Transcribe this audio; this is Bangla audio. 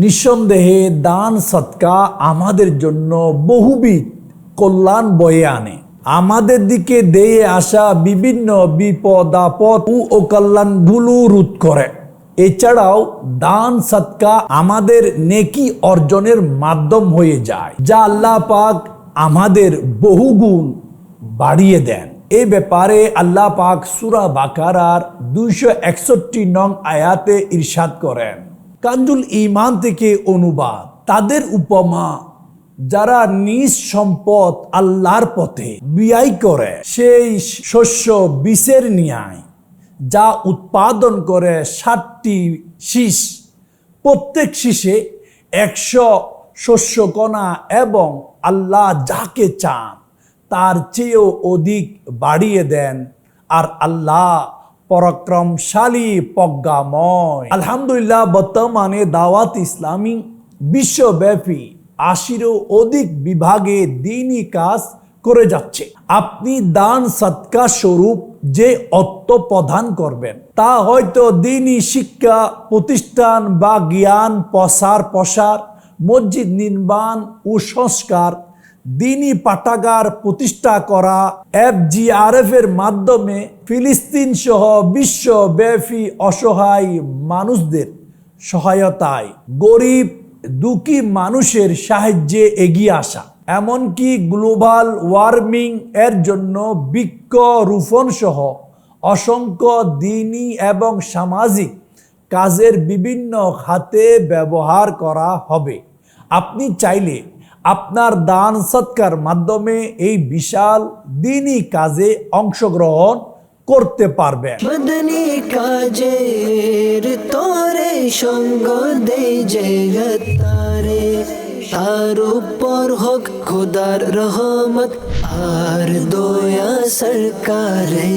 নিঃসন্দেহে দান সৎকা আমাদের জন্য বহুবিধ কল্যাণ বয়ে আনে। আমাদের দিকে দেয়ে আসা বিভিন্ন বিপদ, আপদ ও অকল্যাণগুলো রোধ করে। এছাড়াও দান সৎকা আমাদের নেকি অর্জনের মাধ্যম হয়ে যায়, যা আল্লাহ পাক আমাদের বহুগুণ বাড়িয়ে দেন। এই ব্যাপারে আল্লাহ পাক সুরা বাকারার দুইশো একষট্টি নং আয়াতে ইরশাদ করেন। কাঞ্জুল ইমান থেকে অনুবাদ। তাদের উপমা, যারা নিজ সম্পদ আল্লাহর পথে বিয়াই করে, সেই শস্য বিষের নিয়ায়, যা উৎপাদন করে ষাটটি শীষ, প্রত্যেক শীষে একশো শস্যকণা এবং আল্লাহ যাকে চান, তার চেয়েও অধিক বাড়িয়ে দেন, আর আল্লাহ পরাক্রমশালী প্রজ্ঞাময় আলহামদুলিল্লাহ, বর্তমানে দাওয়াত ইসলামী বিশ্বব্যাপী আশিরও অধিক বিভাগে দিনই কাজ করে যাচ্ছে। আপনি দান সৎকা স্বরূপ যে অর্থ প্রদান করবেন, তা হয়তো দিনই শিক্ষা, প্রতিষ্ঠান বা জ্ঞান প্রসার প্রসার মসজিদ নির্মাণ ও সংস্কার দিনী পাঠাগার প্রতিষ্ঠা করা এফজিআরএফ এর মাধ্যমে ফিলিস্তিন সহ বিশ্বব্যাপী অসহায় মানুষদের সহায়তায় গরিব, দুঃখী মানুষের সাহায্যে এগিয়ে আসা। এমনকি গ্লোবাল ওয়ার্মিং এর জন্য বৃক্ষরোপণ সহ অসংখ্য দিনী এবং সামাজিক কাজের বিভিন্ন খাতে ব্যবহার করা হবে। আপনি চাইলে আপনার দান সৎকার মাধ্যমে এই বিশাল দিনই কাজে অংশগ্রহণ করতে পারবেন। কাজের তোরে সঙ্গ দে জগতারে তার উপর হোক খোদার রহমত, আর দয়া সরকারে।